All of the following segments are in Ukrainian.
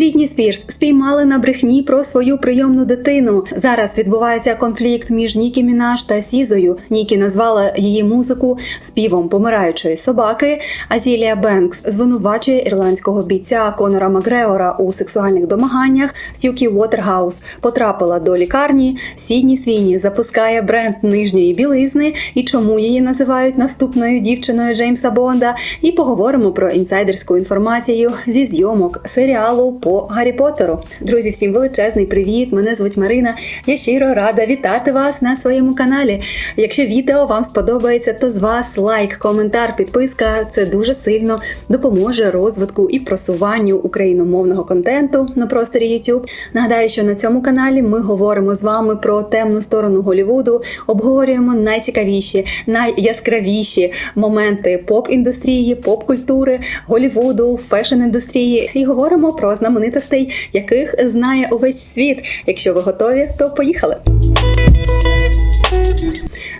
Брітні Спірс спіймали на брехні про свою прийомну дитину. Зараз відбувається конфлікт між Нікі Мінаш та Сізою. Нікі назвала її музику співом помираючої собаки. Азілія Бенкс звинувачує ірландського бійця Конора Макгрегора у сексуальних домаганнях. Сюкі Уотергаус потрапила до лікарні. Сідні Свіні запускає бренд нижньої білизни і чому її називають наступною дівчиною Джеймса Бонда. І поговоримо про інсайдерську інформацію зі зйомок серіалу по Гаррі Поттеру. Друзі, всім величезний привіт! Мене звуть Марина. Я щиро рада вітати вас на своєму каналі. Якщо відео вам сподобається, то з вас лайк, коментар, підписка це дуже сильно допоможе розвитку і просуванню україномовного контенту на просторі YouTube. Нагадаю, що на цьому каналі ми говоримо з вами про темну сторону Голівуду, обговорюємо найцікавіші, найяскравіші моменти поп-індустрії, поп-культури, Голівуду, фешн-індустрії і говоримо про знаменитостей, яких знає увесь світ. Якщо ви готові, то поїхали.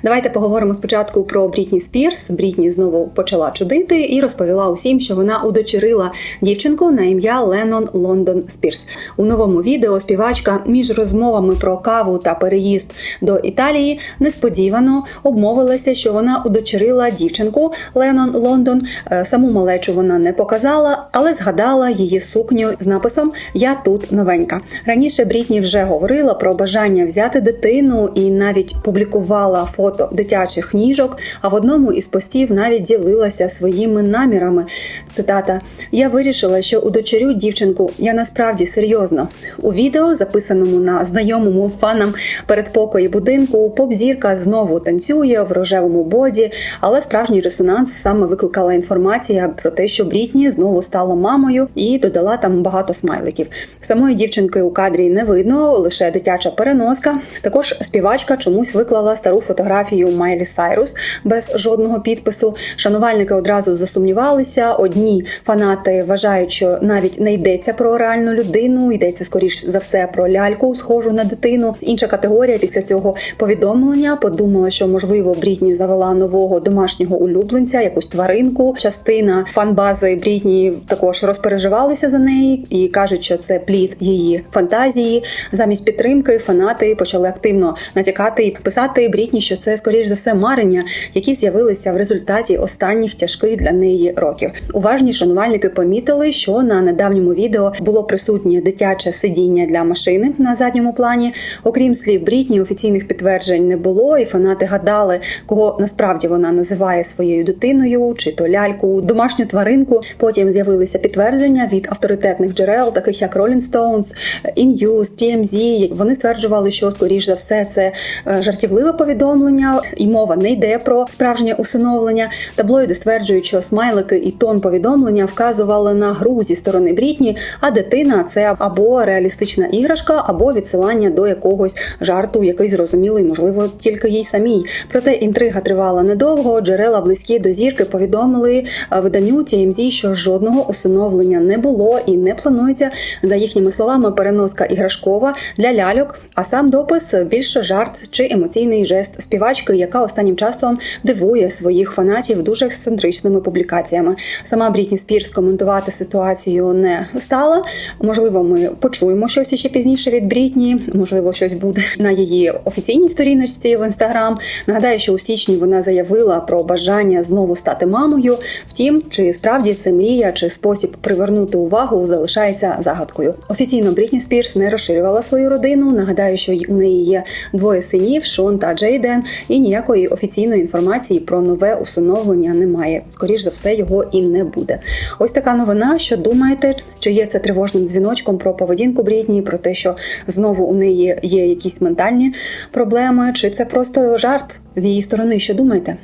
Давайте поговоримо спочатку про Брітні Спірс. Брітні знову почала чудити і розповіла усім, що вона удочерила дівчинку на ім'я Леннон Лондон Спірс. У новому відео співачка між розмовами про каву та переїзд до Італії несподівано обмовилася, що вона удочерила дівчинку Леннон Лондон. Е, Саму малечу вона не показала, але згадала її сукню з написом Я тут новенька. Раніше Брітні вже говорила про бажання взяти дитину і навіть публікувала фото дитячих книжок. А в одному із постів навіть ділилася своїми намірами. Цитата: Я вирішила, що удочерю дівчинку. Я насправді серйозно. У відео, записаному на знайомому фанам передпокої будинку, поп-зірка знову танцює в рожевому боді, але справжній резонанс саме викликала інформація про те, що Брітні знову стала мамою і додала там багато смайликів. Самої дівчинки у кадрі не видно, лише дитяча переноска. Також співачка чомусь виклала стару фотографію Майлі Сайрус без жодного підпису. Шанувальники одразу засумнівалися. Одні фанати вважають, що навіть не йдеться про реальну людину, йдеться скоріш за все про ляльку, схожу на дитину. Інша категорія після цього повідомлення подумала, що можливо Брітні завела нового домашнього улюбленця, якусь тваринку. Частина фанбази Брітні також розпереживалися за неї і кажуть, що це плід її фантазії. Замість підтримки фанати почали активно натякати і писати Брітні, що це скоріш за все марення, які з'явилися в результаті останніх тяжких для неї років. Уважні шанувальники помітили, що на недавньому відео було присутнє дитяче сидіння для машини на задньому плані. Окрім слів Брітні, офіційних підтверджень не було, і фанати гадали, кого насправді вона називає своєю дитиною, чи то ляльку, домашню тваринку. Потім з'явилися підтвердження від авторитетних джерел, таких як Rolling Stones, In-News, TMZ. Вони стверджували, що скоріш за все це е, жартівливе повідомлення, і мова не йде про справжнє усиновлення. Таблоїди стверджують, що смайлики і тон повідомлення вказували на гру зі сторони Брітні, а дитина це або реалістична іграшка, або відсилання до якогось жарту, який зрозумілий, можливо, тільки їй самій. Проте інтрига тривала недовго. Джерела близькі до зірки повідомили е, виданню TMZ, що жодного усиновлення не було і не планується. За їхніми словами, переноска іграшкова для ляльок, а сам допис більше жарт чи емоційний жест співачки, яка останнім часом дивує своїх фанатів дуже ексцентричними публікаціями. Сама Брітні Спірс коментувати ситуацію не стала. Можливо, ми почуємо щось ще пізніше від Брітні. Можливо, щось буде на її офіційній сторіночці в інстаграм. Нагадаю, що у січні вона заявила про бажання знову стати мамою. Втім, чи справді це мрія, чи спосіб привернути увагу залишається загадкою. Офіційно Брітні Спірс не розширювала свою родину. Нагадаю, що у неї є двоє синів Шон та Джейден, і ніякої офіційної інформації про нове усиновлення немає. Скоріш за все, його і не буде. Ось така новина. Що думаєте, чи є це тривожним дзвіночком про поведінку Брітні, про те, що знову у неї є якісь ментальні проблеми, чи це просто жарт з її сторони? Що думаєте?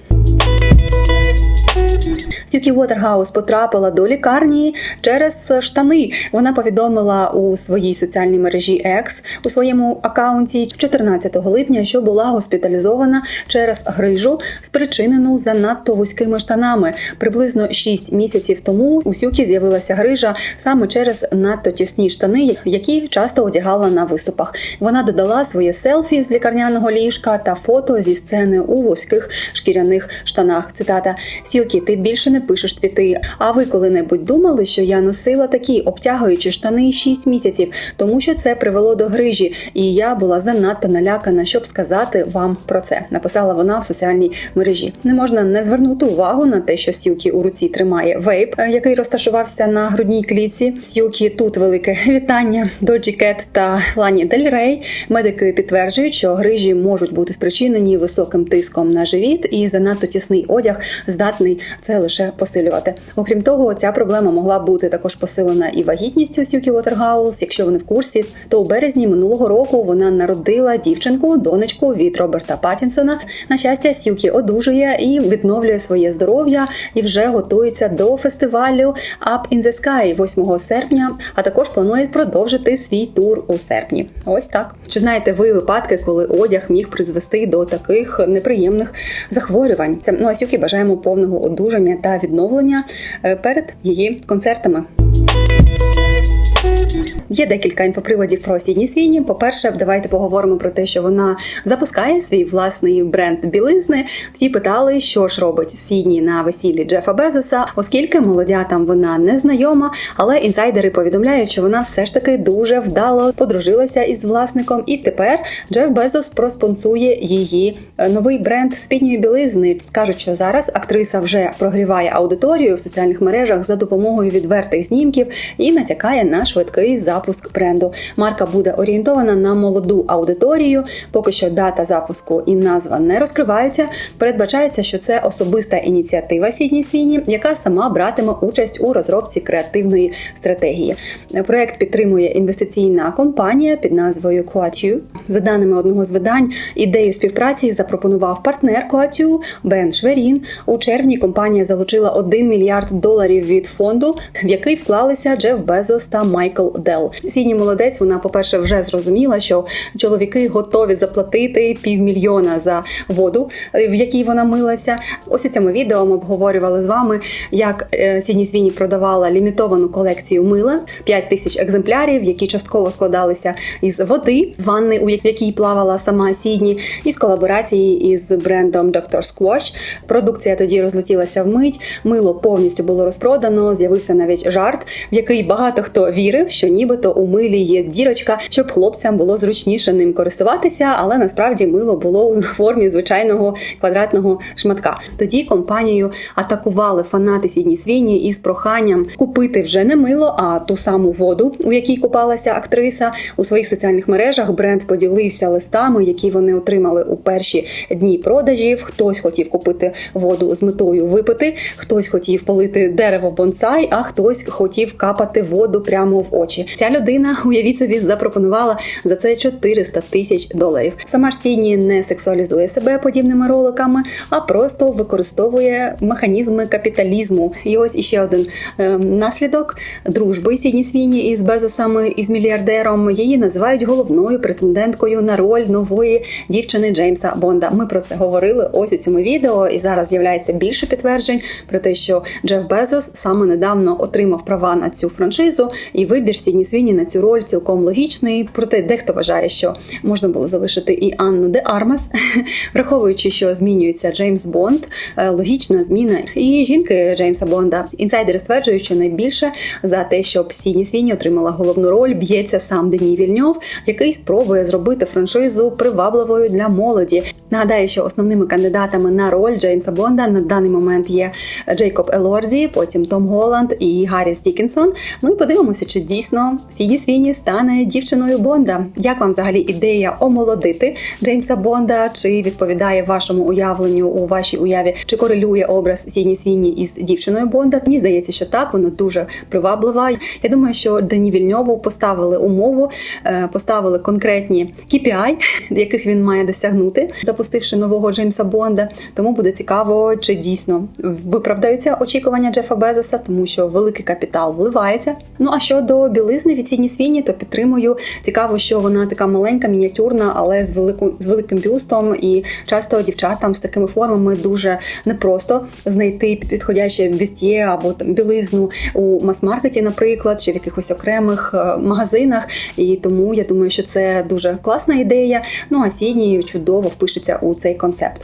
Сюкі Уотергаус потрапила до лікарні через штани. Вона повідомила у своїй соціальній мережі X у своєму акаунті 14 липня, що була госпіталізована через грижу, спричинену занадто вузькими штанами. Приблизно 6 місяців тому у Сюкі з'явилася грижа саме через надто тісні штани, які часто одягала на виступах. Вона додала своє селфі з лікарняного ліжка та фото зі сцени у вузьких шкіряних штанах. Цитата Сюкі Сьюкі, ти більше не пишеш твіти. А ви коли-небудь думали, що я носила такі обтягуючі штани 6 місяців, тому що це привело до грижі, і я була занадто налякана, щоб сказати вам про це. Написала вона в соціальній мережі. Не можна не звернути увагу на те, що Сьюкі у руці тримає вейп, е, який розташувався на грудній клітці. Сьюкі тут велике вітання Доджі Кет та Лані Дель Рей. Медики підтверджують, що грижі можуть бути спричинені високим тиском на живіт, і занадто тісний одяг здатний це лише посилювати. Окрім того, ця проблема могла бути також посилена і вагітністю Сьюкі Уотергаус. Якщо ви не в курсі, то у березні минулого року вона народила дівчинку, донечку від Роберта Паттінсона. На щастя, Сьюкі одужує і відновлює своє здоров'я і вже готується до фестивалю Up in the Sky 8 серпня. А також планує продовжити свій тур у серпні. Ось так. Чи знаєте ви випадки, коли одяг міг призвести до таких неприємних захворювань? Це ну а Сьюкі бажаємо повного одужання та відновлення е, перед її концертами. Є декілька інфоприводів про Сідні Свіні. По-перше, давайте поговоримо про те, що вона запускає свій власний бренд білизни. Всі питали, що ж робить Сідні на весіллі Джефа Безоса, оскільки молодятам вона не знайома, але інсайдери повідомляють, що вона все ж таки дуже вдало подружилася із власником, і тепер Джеф Безос проспонсує її е, новий бренд спідньої білизни. кажуть, що зараз актриса вже прогріває аудиторію в соціальних мережах за допомогою відвертих знімків і натякає на швидкий запуск бренду. Марка буде орієнтована на молоду аудиторію. Поки що дата запуску і назва не розкриваються. Передбачається, що це особиста ініціатива Сідні Свіні, яка сама братиме участь у розробці креативної стратегії. Проект підтримує інвестиційна компанія під назвою Coatue. За даними одного з видань, ідею співпраці запропонував партнер Coatue Бен Шверін. У червні компанія залучила 1 мільярд доларів від фонду, в який вклалися Джеф Безос та Майкл Дел. Сідні молодець. Вона, по-перше, вже зрозуміла, що чоловіки готові заплатити півмільйона за воду, в якій вона милася. Ось у цьому відео ми обговорювали з вами, як е, Сідні Свіні продавала лімітовану колекцію мила 5 тисяч екземплярів, які частково складалися із води з ванни, у якій плавала сама Сідні, із колаборації із брендом Dr. Squash. Продукція тоді розлетілася вмить. Мило повністю було розпродано. З'явився навіть жарт, в який багато хто вірив, що нібито у милі є дірочка, щоб хлопцям було зручніше ним користуватися, але насправді мило було у формі звичайного квадратного шматка. Тоді компанію атакували фанати Сідні Свіні із проханням купити вже не мило, а ту саму воду, у якій купалася актриса. У своїх соціальних мережах бренд поділився листами, які вони отримали у перші дні продажів. Хтось хотів купити воду з метою випити, хтось хотів полити дерево бонсай, а хтось хотів капати воду прямо в очі. Ця людина, уявіть собі, запропонувала за це 400 тисяч доларів. Сама ж Сідні не сексуалізує себе подібними роликами, а просто використовує механізми капіталізму. І ось іще один е, наслідок дружби Сідні Свіні із Безосами із мільярдером. Її називають головною претенденткою на роль нової дівчини Джеймса Бонда. Ми про це говорили ось у цьому відео, і зараз з'являється більше підтверджень про те, що Джеф Безос саме недавно отримав права на цю франшизу, і вибір Сідні Свіні на цю роль цілком логічний. Проте дехто вважає, що можна було залишити і Анну де Армас, враховуючи, що змінюється Джеймс Бонд, е, логічна зміна і жінки Джеймса Бонда. Інсайдери стверджують, що найбільше за те, щоб Сідні Свіні отримала головну роль, б'ється сам Деній Вільньов, який спробує зробити франшизу привабливою для молоді. Нагадаю, що основними кандидатами на роль Джеймса Бонда на даний момент є Джейкоб Елорді, потім Том Голланд і Гарріс Дікінсон. Ну і подивимося, чи дійсно Сіді Свіні стане дівчиною Бонда. Як вам взагалі ідея омолодити Джеймса Бонда? Чи відповідає вашому уявленню у вашій уяві, чи корелює образ Сідні Свіні із дівчиною Бонда? Мені здається, що так, вона дуже приваблива. Я думаю, що Дені Вільньову поставили умову, е, поставили конкретні KPI, яких він має досягнути, запустивши нового Джеймса Бонда. Тому буде цікаво, чи дійсно виправдаються очікування Джефа Безоса, тому що великий капітал вливається. Ну а щодо білизни від Сідні Свіні, то підтримую. Цікаво, що вона така маленька, мініатюрна, але з велику з великим бюстом. І часто дівчатам з такими формами дуже непросто знайти підходяще бюстє або там білизну у мас-маркеті, наприклад, чи в якихось окремих е, магазинах. І тому я думаю, що це дуже класна ідея. Ну а Сідні чудово впишеться у цей концепт.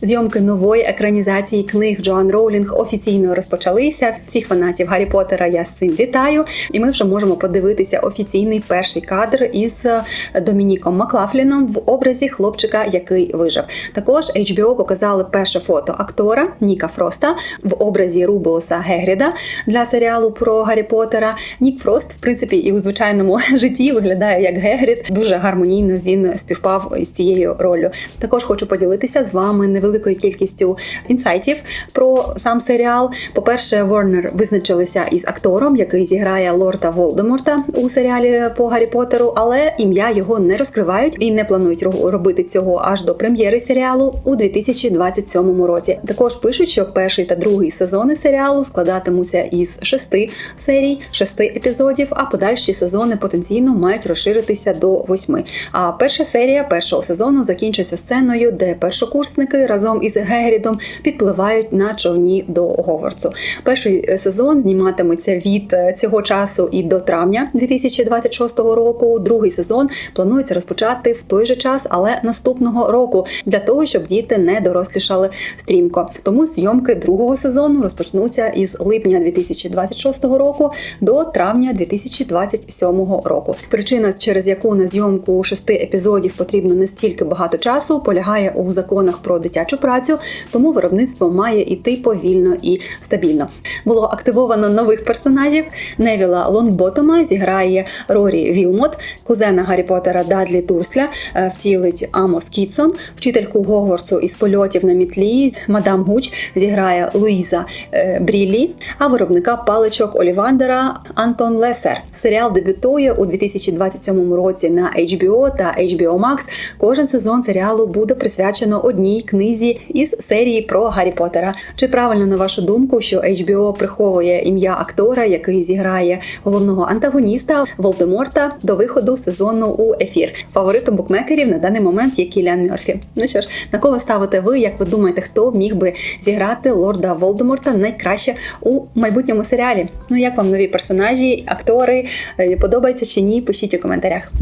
Зйомки нової екранізації книг Джоан Роулінг офіційно розпочалися. Всіх фанатів Гаррі Поттера я з цим вітаю. І ми вже можемо подивитися офіційний перший кадр із е, Домініком Маклафліном в образі хлопчика, який вижив. Також HBO показали перше фото актора Ніка Фроста в образі Рубеуса Гегріда для серіалу про Гаррі Поттера. Нік Фрост, в принципі, і у звичайному житті виглядає як Гегрід. Дуже гармонійно він співпав із цією ролью. Також хочу поділитися з вами невеликою кількістю інсайтів про сам серіал. По-перше, Ворнер визначилися із актором, який зіграє лорда Волдеморта у серіалі по Гаррі Поттеру, але ім'я його не розкривають і не планують робити цього аж до прем'єри серіалу у 2027 році. Також пишуть, що перший та другий сезони серіалу складатимуться із шести серій, шести епізодів, а подальші сезони потенційно мають розширитися до восьми. А перша серія першого сезону закінчиться сценою, де першокурсники разом із Гегрідом підпливають на човні до Говарцу. Перший е, сезон зніматиметься від е, цього часу і до травня 2026 року. Другий сезон планується розпочати в той же час, але наступного року, для того, щоб діти не дорослішали стрімко. Тому зйомки другого сезону розпочнуться із липня 2026 року до травня 2027 року. Причина, через яку на зйомку шести епізодів потрібно не стільки багато часу, полягає у законах про дитячу працю, тому виробництво має іти повільно і стабільно. Було активовано нових персонажів. Невіла Лонгботома зіграє Рорі Вілмот, кузена Гаррі Поттера Дадлі Турсля е, втілить Амос Кітсон, вчительку Гогвартсу із польотів на мітлі Мадам Гуч зіграє Луїза е, Брілі, а виробника паличок Олівандера Антон Лесер. Серіал дебютує у 2027 році на HBO та HBO Max. Кожен сезон серіалу буде присвячено одній книзі із серії про Гаррі Поттера. Чи правильно на вашу думку, що HBO приховує ім'я актора, який зіграє головного антагоніста Волдеморта до виходу сезону у ефір? Фаворитом букмекерів на даний момент є Кіліан Мерфі. Ну що ж, на кого ставите ви? Як ви думаєте, хто міг би зіграти лорда Волдеморта найкраще у майбутньому серіалі? Ну як вам нові персонажі, актори? Е, Подобається чи ні? Пишіть у коментарях.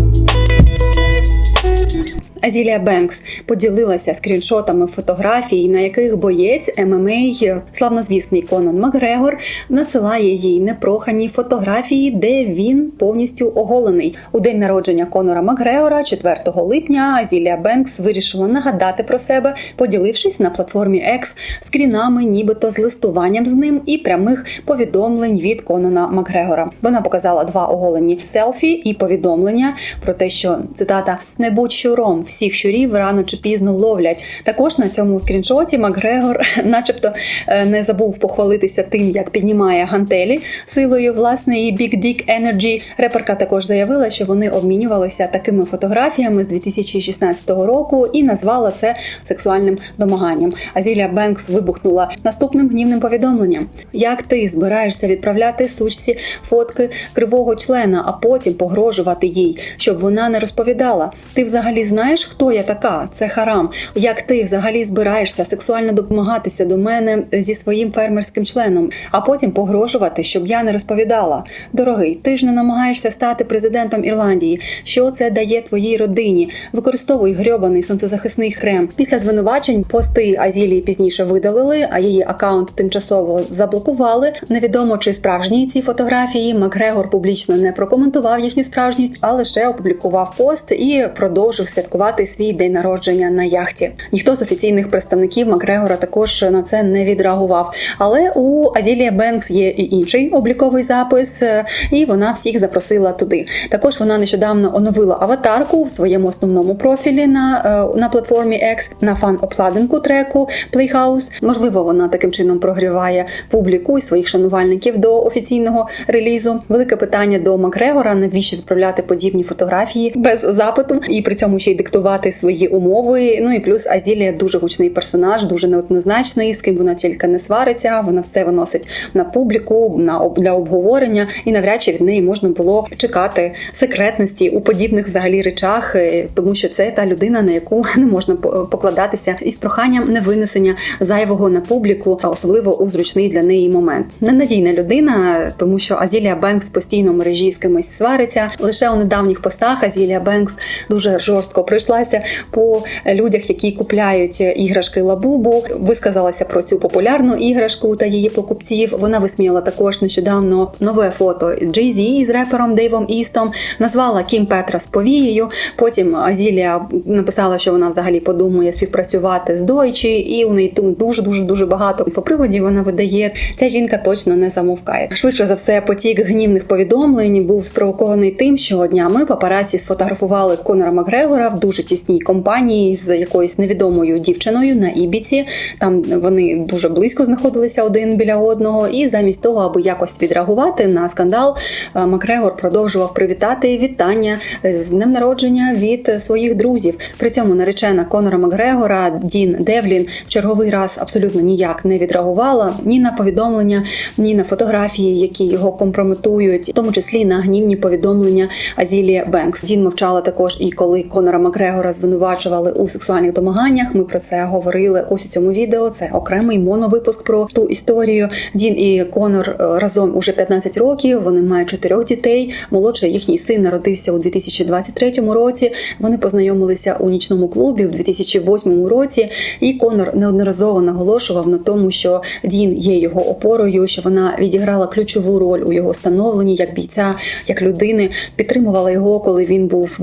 Азілія Бенкс поділилася скріншотами фотографій, на яких боєць ММА, славнозвісний Конан Макгрегор, надсилає їй непрохані фотографії, де він повністю оголений. У день народження Конора Макгрегора, 4 липня, Азілія Бенкс вирішила нагадати про себе, поділившись на платформі X скрінами, нібито з листуванням з ним і прямих повідомлень від Конона Макгрегора. Вона показала два оголені селфі і повідомлення про те, що цитата не будь щуром, всіх щурів рано чи пізно ловлять. Також на цьому скріншоті Макгрегор, начебто, е, не забув похвалитися тим, як піднімає гантелі силою власної Big Dick Energy. Реперка також заявила, що вони обмінювалися такими фотографіями з 2016 року і назвала це сексуальним домаганням. Азілія Бенкс вибухнула наступним гнівним повідомленням: як ти збираєшся відправляти сучці фотки кривого члена, а потім погрожувати їй, щоб вона не розповідала. Ти взагалі знаєш, хто я така? Це харам. Як ти взагалі збираєшся сексуально допомагатися до мене зі своїм фермерським членом, а потім погрожувати, щоб я не розповідала. Дорогий, ти ж не намагаєшся стати президентом Ірландії. Що це дає твоїй родині? Використовуй грьобаний сонцезахисний хрем. Після звинувачень пости Азілії пізніше видалили, а її акаунт тимчасово заблокували. Невідомо чи справжні ці фотографії. Макгрегор публічно не прокоментував їхню справжність, а лише опублікував пост і продовжив святкувати свій день народження на яхті. Ніхто з офіційних представників Макгрегора також на це не відреагував. Але у Азілія Бенкс є і інший обліковий запис, е, і вона всіх запросила туди. Також вона нещодавно оновила аватарку в своєму основному профілі на, е, на платформі X на фан-обкладинку треку Playhouse. Можливо, вона таким чином прогріває публіку і своїх шанувальників до офіційного релізу. Велике питання до Макгрегора: навіщо відправляти подібні фотографії без запиту і при цьому ще й диктувати свої умови. Ну і плюс Азілія дуже гучний персонаж, дуже неоднозначний, з ким вона тільки не свариться. Вона все виносить на публіку, на для обговорення, і навряд чи від неї можна було чекати секретності у подібних взагалі речах, е, тому що це та людина, на яку не можна по- покладатися із проханням невинесення зайвого на публіку, особливо у зручний для неї момент. Ненадійна людина, тому що Азілія Бенкс постійно мережі з кимось свариться. Лише у недавніх постах Азілія Бенкс дуже дуже жорстко пройшлася по людях, які купляють іграшки Лабубу. Висказалася про цю популярну іграшку та її покупців. Вона висміяла також нещодавно нове фото Jay-Z із репером Дейвом Істом. Назвала Кім Петра з повією. Потім Азілія написала, що вона взагалі подумає співпрацювати з Дойчі, і у неї тут дуже дуже дуже багато інфоприводів вона видає. Ця жінка точно не замовкає. Швидше за все, потік гнівних повідомлень був спровокований тим, що днями папараці сфотографували Конора Макгрегора в дуже тісній компанії з якоюсь невідомою дівчиною на Ібіці. Там вони дуже близько знаходилися один біля одного. І замість того, аби якось відреагувати на скандал, е, Макгрегор продовжував привітати вітання з днем народження від своїх друзів. При цьому наречена Конора Макгрегора Дін Девлін в черговий раз абсолютно ніяк не відреагувала ні на повідомлення, ні на фотографії, які його компрометують, в тому числі на гнівні повідомлення Азілія Бенкс. Дін мовчала також і коли Конора Макгрегора звинувачували у сексуальних домаганнях. Ми про це говорили ось у цьому відео. Це окремий моновипуск про ту історію. Дін і Конор е, разом уже 15 років. Вони мають чотирьох дітей. Молодший їхній син народився у 2023 році. Вони познайомилися у нічному клубі в 2008 році. І Конор неодноразово наголошував на тому, що Дін є його опорою, що вона відіграла ключову роль у його становленні як бійця, як людини, підтримувала його, коли він був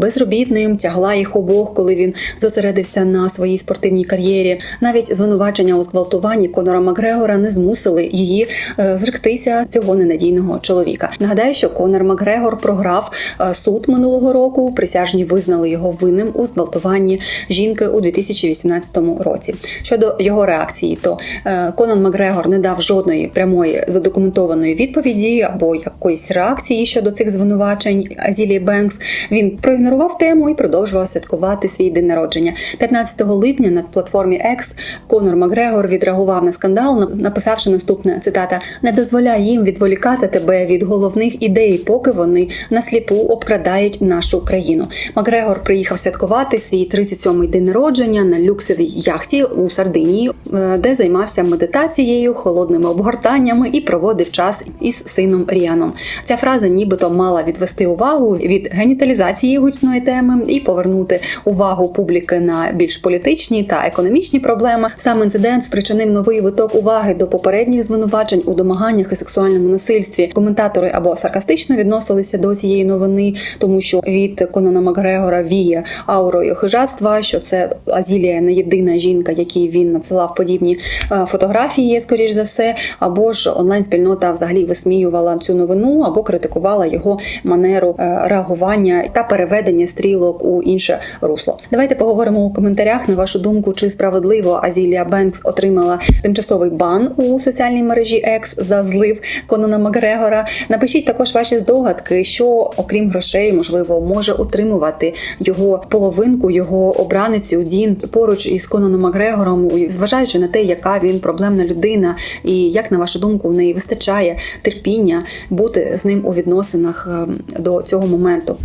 безробітним, тягла їх обох, коли він зосередився на своїй спортивній кар'єрі. Навіть звинувачення у зґвалтуванні Конора Макгрегора не змусили її е, зректися цього ненадійного чоловіка. Нагадаю, що Конор Макгрегор програв е, суд минулого року. Присяжні визнали його винним у зґвалтуванні жінки у 2018 році. Щодо його реакції, то е, Конан Макгрегор не дав жодної прямої задокументованої відповіді або якоїсь реакції щодо цих звинувачень Азілії Бенкс. Він проігнорував тему і продовжував святкувати свій день народження. 15 липня на платформі X Конор Макгрегор відреагував на скандал, написавши наступне цитата: не дозволяй їм відволікати тебе від головних ідей, поки вони насліпу обкрадають нашу країну. Макгрегор приїхав святкувати свій 37-й день народження на люксовій яхті у Сардинії, е, де займався медитацією, холодними обгортаннями і проводив час із сином Ріаном. Ця фраза нібито мала відвести увагу від геніталізації гучної теми і повернути увагу публіки на більш політичні та економічні проблеми. Сам інцидент спричинив новий виток уваги до попередніх звинувачень у домаганнях і сексуальному насильстві. Коментатори або саркастично відносилися до цієї новини, тому що від Конана Макгрегора віє аурою хижацтва, що це Азілія не єдина жінка, якій він надсилав подібні е, фотографії, скоріш за все, або ж онлайн-спільнота взагалі висміювала цю новину або критикувала його манеру е, реагування та переведення стрілок у інше русло. Давайте поговоримо у коментарях на вашу думку, чи справедливо Азілія Бенкс отримала тимчасовий бан у соціальній мережі X за злив Конона Макгрегора. Напишіть також ваші здогадки, що окрім грошей, можливо, може утримувати його половинку, його обраницю Дін поруч із Кононом Макгрегором, зважаючи на те, яка він проблемна людина, і як на вашу думку в неї вистачає терпіння бути з ним у відносинах ем, до цього моменту.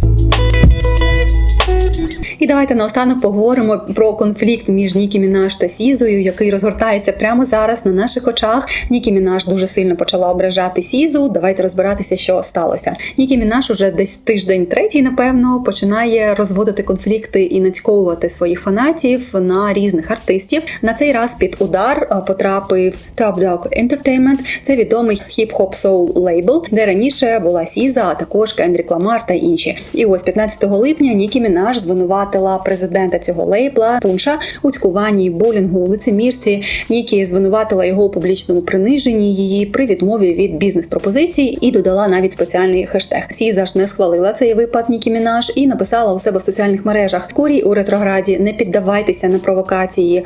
І давайте наостанок поговоримо про конфлікт між Нікі Мінаш та Сізою, який розгортається прямо зараз на наших очах. Нікі Мінаш дуже сильно почала ображати Сізу. Давайте розбиратися, що сталося. Нікі Мінаш уже десь тиждень третій, напевно, починає розводити конфлікти і нацьковувати своїх фанатів на різних артистів. На цей раз під удар потрапив Top Dog Entertainment. Це відомий хіп-хоп соул лейбл, де раніше була Сіза, а також Кендрік Ламар та інші. І ось 15 липня Нікі Мінаш звинуватила президента цього лейбла Пунша у цькуванні, булінгу, лицемірстві. Нікі звинуватила його у публічному приниженні її при відмові від бізнес-пропозицій і додала навіть спеціальний хештег. Сіза ж не схвалила цей випад Нікі Мінаш і написала у себе в соціальних мережах Курій у ретрограді. Не піддавайтеся на провокації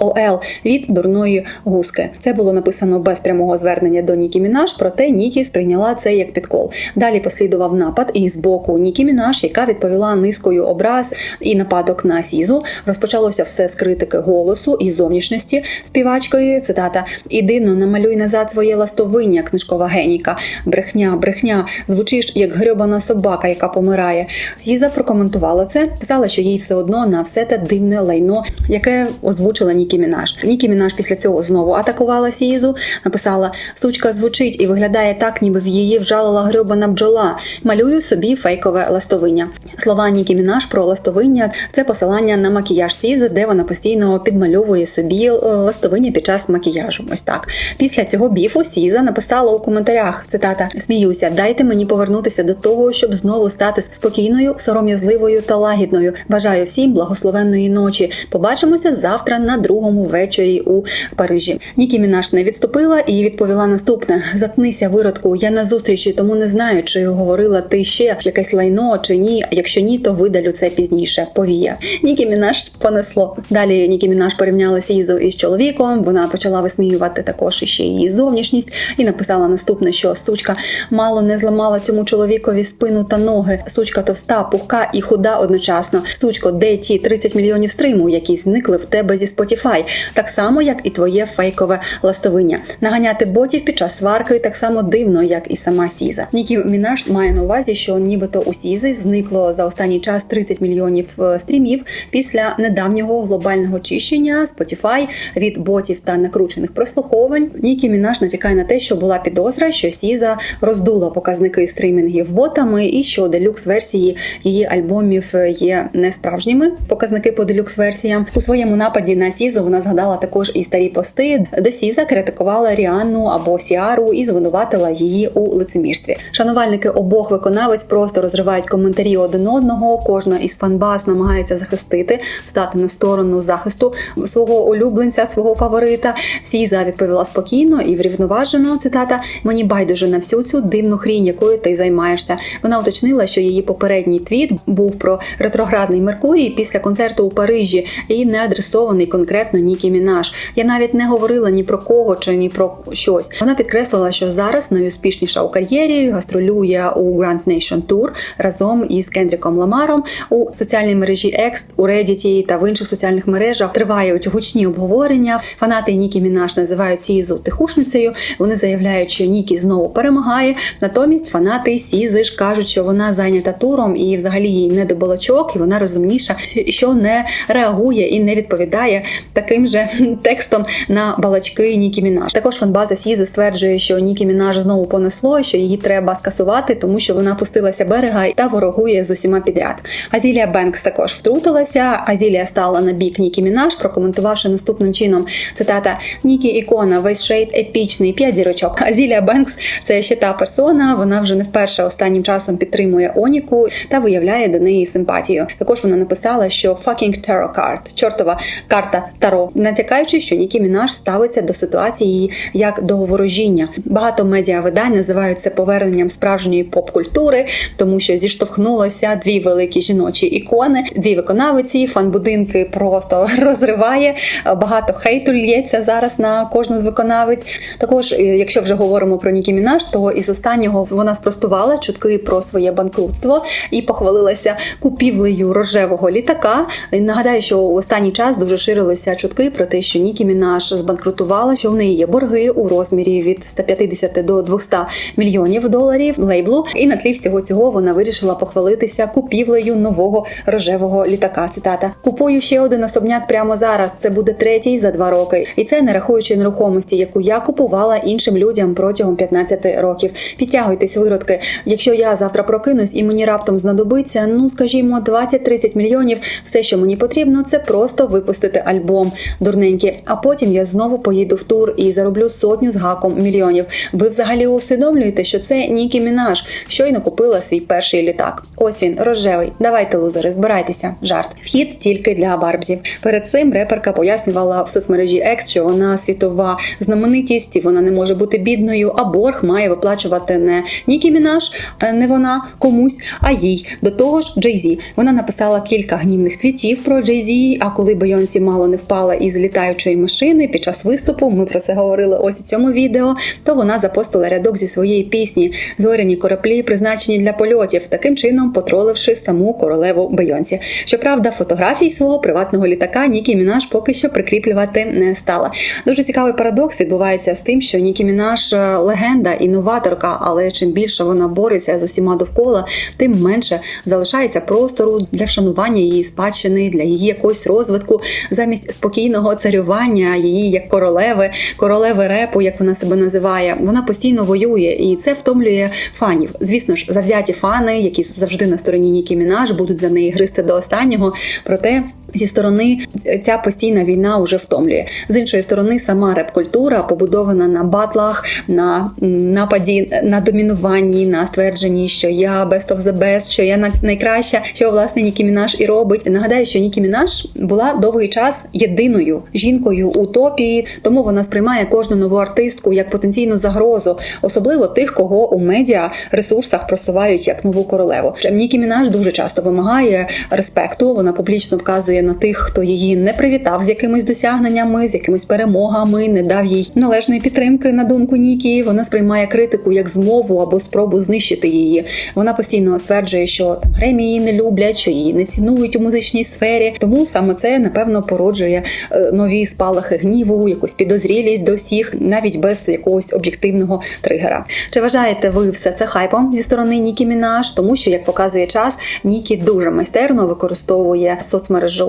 ЛОЛ від дурної гуски. Це було написано без прямого звернення до Нікі Мінаш, проте Нікі сприйняла це як підкол. Далі послідував напад і з боку Нікі Мінаш, яка відповіла низкою образ і нападок на Сізу. Розпочалося все з критики голосу і зовнішності співачки. Цитата: І дивно намалюй назад своє ластовиння, книжкова геніка. Брехня, брехня. Звучиш як грьобана собака, яка помирає. Сіза прокоментувала це, писала, що їй все одно на все те дивне лайно, яке озвучила Нікі Мінаш. Нікі Мінаш після цього знову атакувала Сізу. Написала: сучка звучить і виглядає так, ніби в її вжалила грьобана бджола. Малюю собі фейкове ластовиння. Слова Нікі Мінаш про ластовиння. Це посилання на макіяж Сізи, де вона постійно підмальовує собі е, ластовиння під час макіяжу. Ось так. Після цього біфу Сіза написала у коментарях: цитата: Сміюся, дайте мені повернутися до того, щоб знову стати спокійною, сором'язливою та лагідною. Бажаю всім благословенної ночі. Побачимося завтра на другому вечорі у Парижі. Нікі Мінаш не відступила і відповіла наступне: Затнися, виродку. Я на зустрічі, тому не знаю, чи говорила ти ще якесь лайно чи ні. Якщо ні, то видалю це пізніше. Повія. Нікі Мінаш понесло. Далі Нікі Мінаш порівняла Сізу із чоловіком. Вона почала висміювати також іще її зовнішність і написала наступне, що сучка мало не зламала цьому чоловікові спину та ноги. Сучка товста, пухка і худа одночасно. Сучко, де ті 30 мільйонів стриму, які зникли в тебе зі Spotify, так само як і твоє фейкове ластовиння. Наганяти ботів під час сварки так само дивно, як і сама Сіза. Нікі Мінаш має на увазі, що нібито у Сізи зникло за останній час 30 мільйонів е, стрімів після недавнього глобального чищення Spotify від ботів та накручених прослуховувань. Нікі Мінаш натякає на те, що була підозра, що Сіза роздула показники стримінгів ботами, і що делюкс версії її альбомів є несправжніми. Показники по делюкс версіям у своєму нападі на Сізу вона згадала також і старі пости, де Сіза критикувала Ріанну або Сіару і звинуватила її у лицемірстві. Шанувальники обох виконавець просто розривають коментарі один одного. Кожна із фанбаз намагається захистити, стати на сторону захисту свого улюбленця, свого фаворита. Сіза відповіла спокійно і врівноважено. Цитата мені байдуже на всю цю дивну хрінь, якою ти займаєшся. Вона уточнила, що її попередній твіт був про ретроградний Меркурій після концерту у Парижі і не адресований конкретно Нікі Мінаш. Я навіть не говорила ні про кого чи ні про щось. Вона підкреслила, що зараз найуспішніша у кар'єрі гастролює у Grand Nation Tour разом із Кендріком Ламаром у соціальній мережі X, у Reddit та в інших соціальних мережах тривають гучні обговорення. Фанати Нікі Мінаш називають Сізу тихушницею. Вони заявляють, що Нікі знову перемагає. Натомість фанати Сізи ж кажуть, що вона зайнята туром і взагалі їй не до балачок, і вона розумніша, що не реагує і не відповідає таким же текстом на балачки Нікі Мінаш. Також фанбаза Сізи стверджує, що Нікі Мінаш знову понесло, що її треба скасувати, тому що вона пустилася берега та ворогує з усіма підряд. Азілія Бенкс також втрутилася. Азілія стала на бік Нікі Мінаш, прокоментувавши наступним чином цитата Нікі ікона, весь шейд епічний, п'ять зірочок. Азілія Бенкс це ще та персона. Вона вже не вперше останнім часом підтримує Оніку та виявляє до неї симпатію. Також вона написала, що fucking tarot card, чортова карта Таро, натякаючи, що Нікі Мінаш ставиться до ситуації як до ворожіння. Багато медіавидань називають це поверненням справжньої поп-культури, тому що зіштовхнулося дві великі жіночі ікони, дві виконавиці, фан-будинки просто розриває. Багато хейту лється зараз на кожну з виконавиць. Також, е, якщо вже говоримо про Нікі Мінаш, то із останнього вона спростувала чутки про своє банкрутство і похвалилася купівлею рожевого літака. Нагадаю, що у останній час дуже ширилися чутки про те, що Нікі Мінаш збанкрутувала, що в неї є борги у розмірі від 150 до 200 мільйонів доларів лейблу. І на тлі всього цього вона вирішила похвалитися купівлею нового рожевого літака. Цитата: Купую ще один особняк прямо зараз. Це буде третій за два роки, і це не рахуючи нерухомості, яку я купувала іншим людям протягом 15 років. Підтягуйтесь, виродки. Якщо я завтра прокинусь і мені раптом знадобиться, ну скажімо, 20-30 мільйонів, все, що мені потрібно, це просто випустити альбом дурненькі. А потім я знову поїду в тур і зароблю сотню з гаком мільйонів. Ви взагалі усвідомлюєте, що це Нікі Мінаш щойно купила свій перший літак. Ось він рожевий. Давайте, лузери, збирайтеся. Жарт. Вхід тільки для барбзів. Перед цим реперка пояснювала в соцмережі X, що вона світова знаменитість, і вона не може бути бідною. А борг має виплачувати не Нікі Мінаш, е, не вона комусь, а їй. До того ж, Джей Зі. Вона написала кілька гнівних твітів про Джей Зі, А коли Бейонсі мало не впала із літаючої машини під час виступу, ми про це говорили ось у цьому відео. То вона запостила рядок зі своєї пісні Зоряні кораблі призначені для польотів, таким чином потроливши саму королеву Бейонсі. Щоправда, фотографій свого приватного літака Нікі Мінаш поки що прикріплювати не стала. Дуже цікавий парадокс відбувається з тим, що Нікі Мінаш е, легенда, інноваторка, але чим більше вона бореться з усіма довкола, тим менше залишається простору для вшанування її спадщини, для її якогось розвитку, замість спокійного царювання її як королеви, королеви репу, як вона себе називає. Вона постійно воює, і це втомлює фанів. Звісно ж, завзяті фани, які завжди на стороні Нікі Мінаш, будуть будуть за неї гристи до останнього. Проте зі сторони ця постійна війна вже втомлює. З іншої сторони, сама реп-культура побудована на батлах, на нападі, на домінуванні, на ствердженні, що я best of the best, що я на- найкраща, що власне Нікі Мінаш і робить. Нагадаю, що Нікі Мінаш була довгий час єдиною жінкою у топі, тому вона сприймає кожну нову артистку як потенційну загрозу, особливо тих, кого у медіа ресурсах просувають як нову королеву. Нікі Мінаш дуже часто вимагає респекту. Вона публічно вказує на тих, хто її не привітав з якимись досягненнями, з якимись перемогами, не дав їй належної підтримки на думку Нікі. Вона сприймає критику як змову або спробу знищити її. Вона постійно стверджує, що там Гремі її не люблять, що її не цінують у музичній сфері. Тому саме це напевно породжує е, нові спалахи гніву, якусь підозрілість до всіх, навіть без якогось об'єктивного тригера. Чи вважаєте ви все це хайпом зі сторони Нікі Мінаш? Тому що, як показує час, Нікі дуже майстерно використовує соцмережу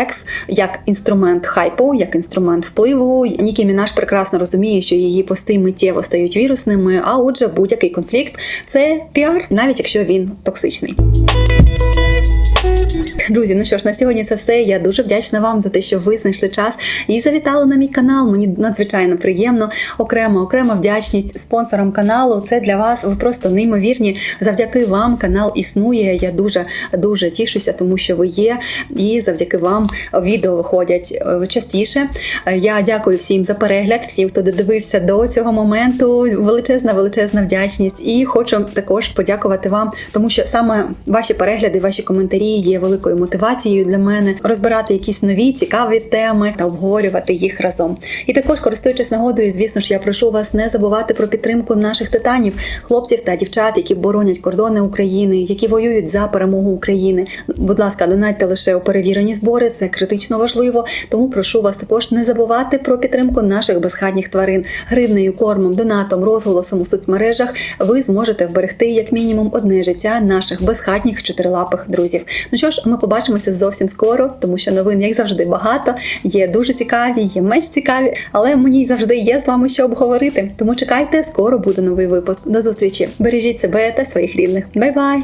X як інструмент хайпу, як інструмент впливу. Нікі Мінаш прекрасно розуміє, що її пости миттєво стають вірусними. А отже, будь-який конфлікт це піар, навіть якщо він токсичний. Друзі, ну що ж, на сьогодні це все. Я дуже вдячна вам за те, що ви знайшли час і завітали на мій канал. Мені надзвичайно приємно. Окремо, окрема вдячність спонсорам каналу. Це для вас. Ви просто неймовірні. Завдяки вам канал існує. Я дуже дуже тішуся, тому що ви є. І завдяки вам відео виходять е, частіше. Я дякую всім за перегляд, всім, хто додивився до цього моменту. Величезна, величезна вдячність. І хочу також подякувати вам, тому що саме ваші перегляди, ваші коментарі є великою мотивацією для мене розбирати якісь нові цікаві теми та обговорювати їх разом. І також, користуючись нагодою, звісно ж, я прошу вас не забувати про підтримку наших титанів, хлопців та дівчат, які боронять кордони України, які воюють за перемогу України. Будь ласка, донатьте лише у перевірені збори, це критично важливо. Тому прошу вас також не забувати про підтримку наших безхатніх тварин гривнею, кормом, донатом, розголосом у соцмережах. Ви зможете вберегти як мінімум одне життя наших безхатніх чотирилапих друзів. Ну що ж, ми побачимося зовсім скоро, тому що новин, як завжди, багато. Є дуже цікаві, є менш цікаві, але мені завжди є з вами що обговорити. Тому чекайте, скоро буде новий випуск. До зустрічі! Бережіть себе та своїх рідних. Бай-бай!